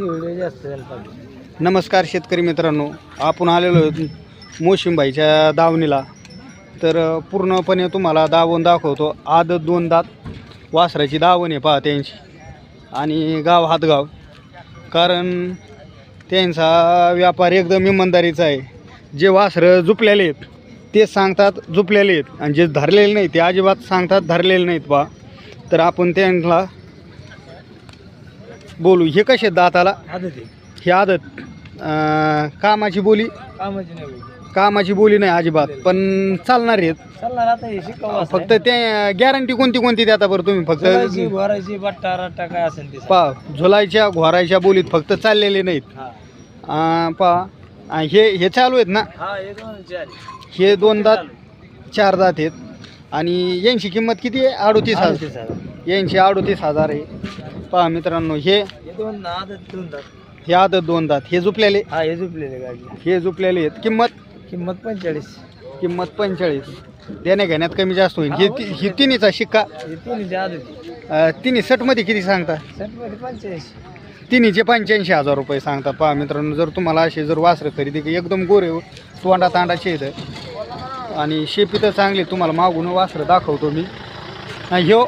पिवळे जास्त झालं पाहिजे. नमस्कार शेतकरी मित्रांनो आपण आलेलो आहोत मोशिमबाईच्या दावणीला. तर अ, पूर्णपणे तुम्हाला दावण दाखवतो. आदत दोन दात वासराची दावण आहे पहा त्यांची. आणि गाव हातगाव. कारण त्यांचा व्यापार एकदम इमानदारीचा आहे. जे वासरं झुपलेले आहेत ते सांगतात झुपलेले आहेत. आणि जे धरलेले नाही ते अजिबात सांगतात धरलेले नाहीत पहा. तर आपण त्यांना बोलू हे कसे आहेत दाताला? आदत आहे. ही आदत. अं, कामाची बोली? कामाची नाही कामाची बोली नाही अजिबात पण चालणार आहेत. चालणार आता हे शिकावं असं फक्त ते गॅरंटी कोणती कोणती देता बरं तुम्ही? झुलायची, फक्त भरायची बट्टा रट्टा काय असेल ते. पा झुलायच्या घोरायच्या बोलीत फक्त चाललेले नाहीत. हा. अं, पा अं, हे हे चालू आहेत ना? हा हे दोन चार हे दोन दात चार दात आहेत. आणि यांची किंमत किती आहे? अडोतीस हजार. अडतीस हजार. यांची अडोतीस हजार आहे. पहा मित्रांनो हे हे दोन दात. हे आदत दोन दात. हे झुपलेले? हा हे झुपलेले गाडी. हे झुपलेले आहेत. किंमत? किंमत पंचेचाळीस. किंमत पंचेचाळीस. देण्या घेण्यात कमी जास्त होईल. ही ती- ही तिन्हीचा शिक्का? हे तिन्हीचे आदत अं, तिन्ही सटमध्ये किती सांगता? मध्ये पंच्याऐंशी तिन्हीचे पंच्याऐंशी हजार रुपये सांगता. पहा मित्रांनो जर तुम्हाला असे जर वासरं खरेदी की एकदम गोरे तोंडा तांडाचे इथं आणि शेपी तर चांगली तुम्हाला मागून वासरं दाखवतो मी. आणि ह्यो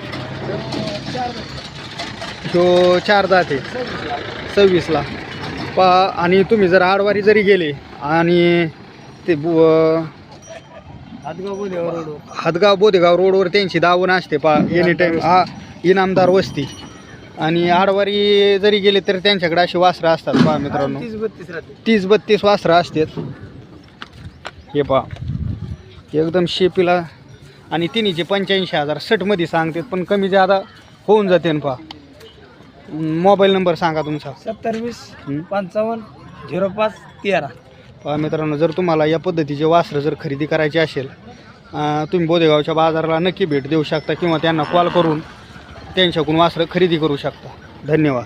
ह्यो चार दात आहे. सव्वीसला. पहा आणि तुम्ही जर आडवारी जरी गेले आणि ते बु हातगाव बोदेवर रोड हातगाव बोदेगाव रोडवर त्यांची दावण असते पा एनी टाईम हा इनामदार वस्ती. आणि आडवारी जरी गेले तर त्यांच्याकडे अशी वासरं असतात पहा मित्रांनो. तीस बत्तीस राहते. तीस बत्तीस वासरं असतात. हे पहा एकदम शेपीला. आणि तिन्हीचे पंच्याऐंशी हजार सटमध्ये सांगतात पण कमी जादा होऊन जाते ना पहा मोबाईल नंबर सांगा तुमचा. सत्तर वीस हं? पंचावन्न झिरो पाच तेरा. पहा मित्रांनो जर तुम्हाला या पद्धतीचे वासरं जर खरेदी करायची असेल अं, तुम्ही बोदेगावच्या बाजाराला नक्की भेट देऊ शकता किंवा त्यांना कॉल करून त्यांच्याकडून वासरं खरेदी करू शकता. धन्यवाद.